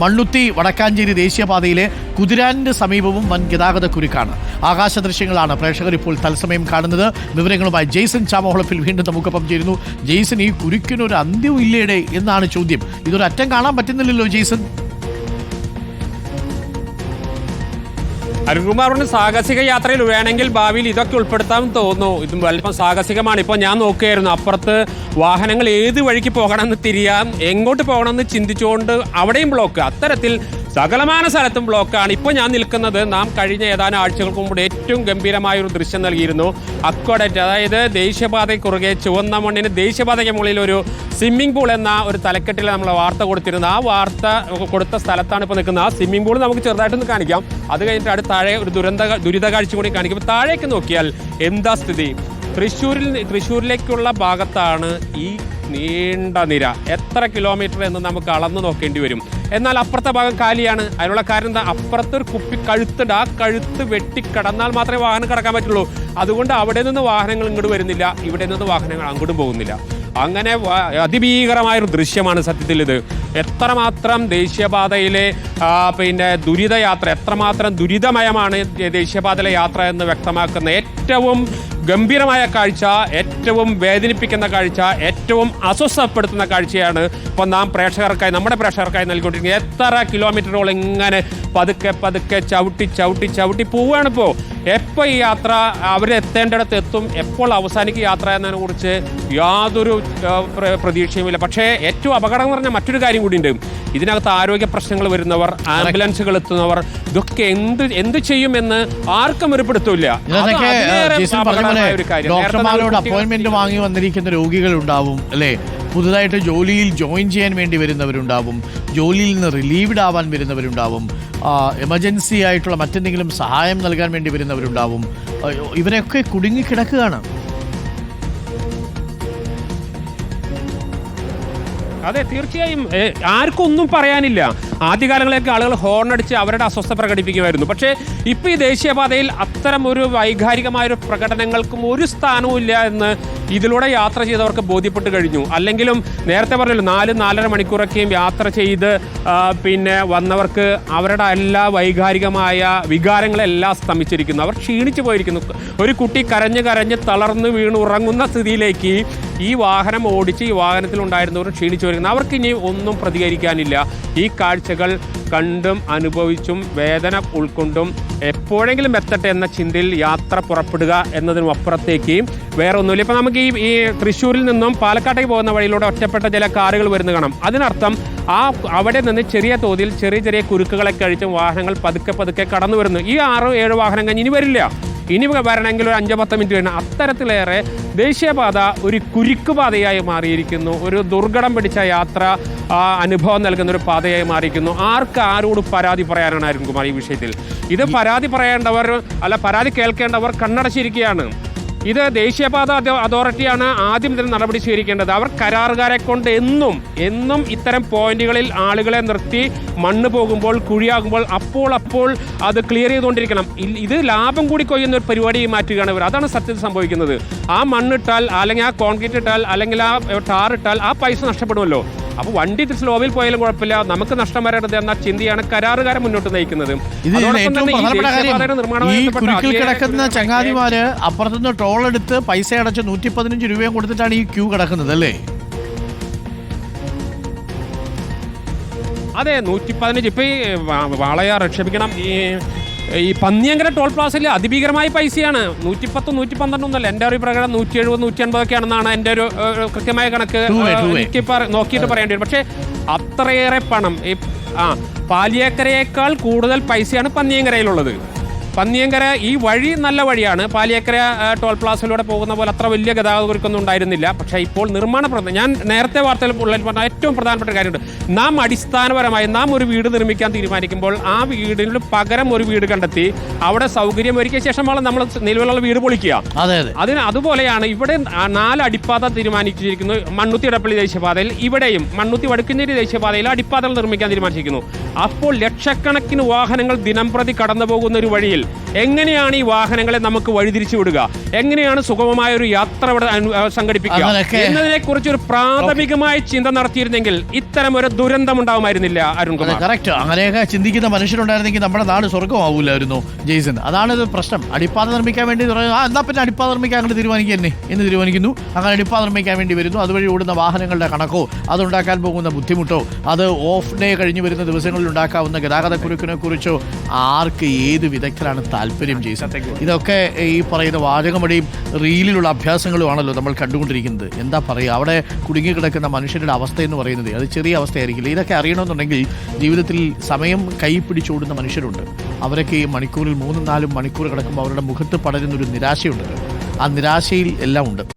മണ്ണുത്തി വടക്കാഞ്ചേരി ദേശീയപാതയിലെ കുതിരാനിന്റെ സമീപവും വൻ ഗതാഗത കുരുക്കാണ്. ആകാശ ദൃശ്യങ്ങളാണ് പ്രേക്ഷകർ ഇപ്പോൾ തത്സമയം കാണുന്നത്. വിവരങ്ങളുമായി ജെയ്സൺ ചാമോളപ്പിൽ വീണ്ടും നമുക്കൊപ്പം ചേരുന്നു. ജെയ്സൺ ഈ കുരുക്കിനൊരു അന്ത്യവും ഇല്ലേടെ എന്നാണ് ചോദ്യം. ഇതൊരു അറ്റം കാണാൻ പറ്റുന്നില്ലല്ലോ ജെയ്സൺ. അരുൺകുമാറിന് സാഹസിക യാത്രയിൽ വേണമെങ്കിൽ ഭാവിയിൽ ഇതൊക്കെ ഉൾപ്പെടുത്താമെന്ന് തോന്നുന്നു. ഇതും അല്പം സാഹസികമാണ്. ഇപ്പോൾ ഞാൻ നോക്കുകയായിരുന്നു. അപ്പുറത്ത് വാഹനങ്ങൾ ഏത് വഴിക്ക് പോകണമെന്ന് തിരിയാം എങ്ങോട്ട് പോകണമെന്ന് ചിന്തിച്ചുകൊണ്ട് അവിടെയും ബ്ലോക്ക് അത്തരത്തിൽ സകലമാന സ്ഥലത്തും ബ്ലോക്കാണ് ഇപ്പോൾ ഞാൻ നിൽക്കുന്നത് നാം കഴിഞ്ഞ ഏതാനും ആഴ്ചകൾക്ക് മുമ്പ് ഏറ്റവും ഗംഭീരമായ ഒരു ദൃശ്യം നൽകിയിരുന്നു. അക്വഡറ്റ് അതായത് ദേശീയപാതയ്ക്ക് കുറുകെ ചുവന്ന മണ്ണിന് ദേശീയപാതയ്ക്ക് മുകളിൽ ഒരു സ്വിമ്മിംഗ് പൂൾ എന്ന ഒരു തലക്കെട്ടിൽ നമ്മൾ വാർത്ത കൊടുത്തിരുന്നു. ആ വാർത്ത കൊടുത്ത സ്ഥലത്താണ് ഇപ്പോൾ നിൽക്കുന്നത്. ആ സ്വിമ്മിംഗ് പൂൾ നമുക്ക് ചെറുതായിട്ടൊന്ന് കാണിക്കാം. അത് കഴിഞ്ഞിട്ട് അടുത്ത താഴെ ഒരു ദുരന്ത ദുരിത കാഴ്ച കൂടി കാണിക്കും. താഴേക്ക് നോക്കിയാൽ എന്താ സ്ഥിതി? തൃശ്ശൂരിൽ തൃശ്ശൂരിലേക്കുള്ള ഭാഗത്താണ് ഈ നീണ്ട നിര. എത്ര കിലോമീറ്റർ എന്ന് നമുക്ക് അളന്നു നോക്കേണ്ടി വരും. എന്നാൽ അപ്പുറത്തെ ഭാഗം കാലിയാണ്. അതിനുള്ള കാരണം എന്താ അപ്പുറത്തൊരു കുപ്പി കഴുത്തുണ്ട്. ആ കഴുത്ത് വെട്ടിക്കടന്നാൽ മാത്രമേ വാഹനം കടക്കാൻ പറ്റുള്ളൂ. അതുകൊണ്ട് അവിടെ നിന്ന് വാഹനങ്ങൾ ഇങ്ങോട്ട് വരുന്നില്ല. ഇവിടെ നിന്ന് വാഹനങ്ങൾ അങ്ങോട്ടും പോകുന്നില്ല. അങ്ങനെ അതിഭീകരമായ അതിഭീകരമായൊരു ദൃശ്യമാണ് സത്യത്തിൽ ഇത് എത്രമാത്രം ദേശീയപാതയിലെ പിന്നെ ദുരിതയാത്ര എത്രമാത്രം ദുരിതമയമാണ് ദേശീയപാതയിലെ യാത്ര എന്ന് വ്യക്തമാക്കുന്ന ഏറ്റവും ഗംഭീരമായ കാഴ്ച ഏറ്റവും വേദനിപ്പിക്കുന്ന കാഴ്ച ഏറ്റവും അസ്വസ്ഥപ്പെടുത്തുന്ന കാഴ്ചയാണ് ഇപ്പം നാം പ്രേക്ഷകർക്കായി നമ്മുടെ പ്രേക്ഷകർക്കായി നൽകിക്കൊണ്ടിരിക്കുന്നത്. എത്ര കിലോമീറ്ററുകൾ ഇങ്ങനെ പതുക്കെ പതുക്കെ ചവിട്ടി ചവിട്ടി ചവിട്ടി പോവുകയാണ് ഇപ്പോൾ എപ്പോൾ ഈ യാത്ര അവരെത്തേണ്ടിടത്ത് എത്തും? എപ്പോൾ അവസാനിക്കും യാത്ര എന്നതിനെ കുറിച്ച് യാതൊരു പ്രതീക്ഷയുമില്ല. പക്ഷേ ഏറ്റവും അപകടം എന്ന് പറഞ്ഞ മറ്റൊരു കാര്യം കൂടി ഉണ്ട് ഇതിനകത്ത് ആരോഗ്യ പ്രശ്നങ്ങൾ വരുന്നവർ ആംബുലൻസുകൾ എത്തുന്നവർ ഇതൊക്കെ എന്ത് എന്ത് ചെയ്യുമെന്ന് ആർക്കും ഒരു പിടുത്തമില്ല ഡോക്ടർമാരോട് അപ്പോയിന്റ്മെന്റ് വാങ്ങി വന്നിരിക്കുന്ന രോഗികൾ ഉണ്ടാവും അല്ലേ? പുതുതായിട്ട് ജോലിയിൽ ജോയിൻ ചെയ്യാൻ വേണ്ടി വരുന്നവരുണ്ടാവും ജോലിയിൽ നിന്ന് റിലീവ്ഡ് ആവാൻ വരുന്നവരുണ്ടാവും എമർജൻസി ആയിട്ടുള്ള മറ്റെന്തെങ്കിലും സഹായം നൽകാൻ വേണ്ടി വരുന്നവരുണ്ടാവും. ഇവരെയൊക്കെ കുടുങ്ങിക്കിടക്കുകയാണ് അതെ തീർച്ചയായും. ആർക്കും ഒന്നും പറയാനില്ല. ആദ്യകാലങ്ങളിലേക്ക് ആളുകൾ ഹോൺ അടിച്ച് അവരുടെ അസ്വസ്ഥ പ്രകടിപ്പിക്കുമായിരുന്നു. പക്ഷേ ഇപ്പോൾ ഈ ദേശീയപാതയിൽ അത്തരം ഒരു വൈകാരികമായ ഒരു പ്രകടനങ്ങൾക്കും ഒരു സ്ഥാനവും ഇല്ല എന്ന് ഇതിലൂടെ യാത്ര ചെയ്തവർക്ക് ബോധ്യപ്പെട്ട് കഴിഞ്ഞു. അല്ലെങ്കിലും നേരത്തെ പറഞ്ഞല്ലോ നാല് നാലര മണിക്കൂറൊക്കെയും യാത്ര ചെയ്ത് പിന്നെ വന്നവർക്ക് അവരുടെ എല്ലാ വൈകാരികമായ വികാരങ്ങളെല്ലാം സ്തംഭിച്ചിരിക്കുന്നു അവർ ക്ഷീണിച്ചു പോയിരിക്കുന്നു. ഒരു കുട്ടി കരഞ്ഞ് കരഞ്ഞ് തളർന്ന് വീണ് ഉറങ്ങുന്ന സ്ഥിതിയിലേക്ക് ഈ വാഹനം ഓടിച്ച് ഈ വാഹനത്തിലുണ്ടായിരുന്നവർ ക്ഷീണിച്ചു വരുന്നു അവർക്ക് ഇനി ഒന്നും പ്രതികരിക്കാനില്ല. ഈ കാഴ്ചകൾ കണ്ടും അനുഭവിച്ചും വേദന ഉൾക്കൊണ്ടും എപ്പോഴെങ്കിലും എത്തട്ടെ എന്ന ചിന്തയിൽ യാത്ര പുറപ്പെടുക എന്നതിനും അപ്പുറത്തേക്ക്. വേറെ ഒന്നുമില്ല ഇപ്പം നമുക്ക് ഈ ഈ തൃശ്ശൂരിൽ നിന്നും പാലക്കാട്ടേക്ക് പോകുന്ന വഴിയിലൂടെ ഒറ്റപ്പെട്ട ചില കാറുകൾ വരുന്ന കാണാം. അതിനർത്ഥം ആ അവിടെ നിന്ന് ചെറിയ തോതിൽ ചെറിയ ചെറിയ കുരുക്കുകളെ കഴിച്ചും വാഹനങ്ങൾ പതുക്കെ പതുക്കെ കടന്നു വരുന്നു. ഈ ആറോ ഏഴോ വാഹനം കഴിഞ്ഞ് ഇനി വരില്ല. ഇനി വരണമെങ്കിൽ ഒരു അഞ്ചോ പത്തോ മിനിറ്റ് വേണം. അത്തരത്തിലേറെ ദേശീയപാത ഒരു കുരുക്കുപാതയായി മാറിയിരിക്കുന്നു. ഒരു ദുർഘടം പിടിച്ച യാത്ര അനുഭവം നൽകുന്ന ഒരു പാതയായി മാറിയിരിക്കുന്നു. ആർക്ക് ആരോട് പരാതി പറയാനാണ് അരുൺകുമാർ ഈ വിഷയത്തിൽ. ഇത് പരാതി പറയേണ്ടവർ അല്ല പരാതി കേൾക്കേണ്ടവർ കണ്ണടച്ചിരിക്കുകയാണ്. ഇത് ദേശീയപാത അതോ- അതോറിറ്റിയാണ് ആദ്യം ഇതിന് നടപടി സ്വീകരിക്കേണ്ടത്. അവർ കരാറുകാരെ കൊണ്ട് എന്നും എന്നും ഇത്തരം പോയിന്റുകളിൽ ആളുകളെ നിർത്തി മണ്ണ് പോകുമ്പോൾ കുഴിയാകുമ്പോൾ അപ്പോൾ അപ്പോൾ അത് ക്ലിയർ ചെയ്തുകൊണ്ടിരിക്കണം. ഇത് ലാഭം കൂടി കൊയ്യുന്ന ഒരു പരിപാടി മാറ്റുകയാണ് ഇവർ. അതാണ് സത്യത്തിൽ സംഭവിക്കുന്നത്. ആ മണ്ണിട്ടാൽ അല്ലെങ്കിൽ ആ കോൺക്രീറ്റ് ഇട്ടാൽ അല്ലെങ്കിൽ ആ ടാർ ഇട്ടാൽ ആ പൈസ നഷ്ടപ്പെടുമല്ലോ. അപ്പോൾ വണ്ടി സ്ലോവിൽ പോയാലും കുഴപ്പമില്ല. നമുക്ക് നഷ്ടം വരരുത് എന്ന ചിന്തയാണ് കരാറുകാരെ മുന്നോട്ട് നയിക്കുന്നത്. ഈ കുരുക്കിൽ കിടക്കുന്ന ചങ്ങാതിമാര് അപ്പുറത്തുനിന്ന് ടോൾ എടുത്ത് പൈസ അടച്ച് നൂറ്റി പതിനഞ്ച് രൂപയും കൊടുത്തിട്ടാണ് ഈ ക്യൂ കിടക്കുന്നത് അല്ലേ? അതെ നൂറ്റി പതിനഞ്ച് ഇപ്പൊ ഈ വാളയാർ ക്ഷമിക്കണം ഈ ഈ പന്നിയങ്കര ടോൾ പ്ലാസയിൽ അതിഭീകരമായ പൈസയാണ്. നൂറ്റിപ്പത്ത് നൂറ്റി പന്ത്രണ്ടൊന്നല്ല എന്റെ ഒരു പ്രകടനം നൂറ്റി എഴുപത് നൂറ്റി അൻപതൊക്കെയാണെന്നാണ് എന്റെ ഒരു കൃത്യമായ കണക്ക്. എനിക്ക് നോക്കിയിട്ട് പറയേണ്ടി വരും. പക്ഷേ അത്രയേറെ പണം ഈ ആ പാലിയേക്കരയേക്കാൾ കൂടുതൽ പൈസയാണ് പന്നിയങ്കരയിലുള്ളത്. പന്നിയങ്കര ഈ വഴി നല്ല വഴിയാണ്. പാലിയക്കര ടോൾ പ്ലാസയിലൂടെ പോകുന്ന പോലെ അത്ര വലിയ ഗതാഗത കുരുക്കൊന്നും ഉണ്ടായിരുന്നില്ല. പക്ഷേ ഇപ്പോൾ നിർമ്മാണ പ്രവർത്തനം ഞാൻ നേരത്തെ വാർത്തയിൽ ഉള്ളതിൽ പറഞ്ഞ ഏറ്റവും പ്രധാനപ്പെട്ട കാര്യമുണ്ട്. നാം അടിസ്ഥാനപരമായി നാം ഒരു വീട് നിർമ്മിക്കാൻ തീരുമാനിക്കുമ്പോൾ ആ വീടിന് പകരം ഒരു വീട് കണ്ടെത്തി അവിടെ സൗകര്യം ഒരുക്കിയ ശേഷമാണ് നമ്മൾ നിലവിലുള്ള വീട് പൊളിക്കുക. അതെ അതെ. അതിന് അതുപോലെയാണ് ഇവിടെ നാല് അടിപ്പാത തീരുമാനിച്ചിരിക്കുന്നു. മണ്ണുത്തി ഇടപ്പള്ളി ദേശീയപാതയിൽ ഇവിടെയും മണ്ണുത്തി വടക്കുന്നേരി ദേശീയപാതയിൽ അടിപ്പാതകൾ നിർമ്മിക്കാൻ തീരുമാനിച്ചിരിക്കുന്നു. അപ്പോൾ ലക്ഷക്കണക്കിന് വാഹനങ്ങൾ ദിനം പ്രതി കടന്നു പോകുന്ന ഒരു വഴിയിൽ എങ്ങനെയാണ് ഈ വാഹനങ്ങളെ നമുക്ക് വഴിതിരിച്ചു വിടുക എങ്ങനെയാണ് സുഗമമായ ഒരു യാത്ര ഇവിടെ അനു- സംഘടിപ്പിക്കുക? എന്നതിനെ കുറിച്ച് ഒരു പ്രാഥമികമായ ചിന്ത നടത്തിയിരുന്നെങ്കിൽ ഇത്തരം ഒരു ദുരന്തം ഉണ്ടാവുമായിരുന്നില്ല അരുൺകുമാർ കറക്റ്റ് അങ്ങനെയൊക്കെ ചിന്തിക്കുന്ന മനുഷ്യരുണ്ടായിരുന്നെങ്കിൽ നമ്മുടെ നാട് സ്വർഗമാവൂലായിരുന്നു ജെയ്സൺ. അതാണ് ഇത് പ്രശ്നം. അടിപ്പാത നിർമ്മിക്കാൻ വേണ്ടി ആ എന്നാ പിന്നെ അടിപ്പാത നിർമ്മിക്കാൻ അങ്ങനെ തീരുമാനിക്കുക തന്നെ എന്ന് തീരുമാനിക്കുന്നു. അങ്ങനെ അടിപ്പാത നിർമ്മിക്കാൻ വേണ്ടി വരുന്നു. അതുവഴി ഓടുന്ന വാഹനങ്ങളുടെ കണക്കോ അതുണ്ടാക്കാൻ പോകുന്ന ബുദ്ധിമുട്ടോ അത് ഓഫ് ഡേ കഴിഞ്ഞ് വരുന്ന ദിവസങ്ങളിൽ ഉണ്ടാക്കാവുന്ന ഗതാഗത കുരുക്കിനെ കുറിച്ചോ ആർക്ക് ഏത് വിദഗ്ധരാണ് താല്പര്യം ചെയ്യുന്നത് ഇതൊക്കെ ഈ പറയുന്ന വാചകമടിയും റീലിലുള്ള അഭ്യാസങ്ങളുമാണല്ലോ നമ്മൾ കണ്ടുകൊണ്ടിരിക്കുന്നത്. എന്താ പറയുക? അവിടെ കുടുങ്ങിക്കിടക്കുന്ന മനുഷ്യരുടെ അവസ്ഥ എന്ന് പറയുന്നത് അത് ചെറിയ അവസ്ഥയായിരിക്കില്ല. ഇതൊക്കെ അറിയണമെന്നുണ്ടെങ്കിൽ ജീവിതത്തിൽ സമയം കൈ പിടിച്ചോടുന്ന മനുഷ്യരുണ്ട്. അവരൊക്കെ ഈ മണിക്കൂറിൽ മൂന്നും നാലും മണിക്കൂർ കിടക്കുമ്പോൾ അവരുടെ മുഖത്ത് പടരുന്ന ഒരു നിരാശയുണ്ട്. ആ നിരാശയിൽ എല്ലാം ഉണ്ട്.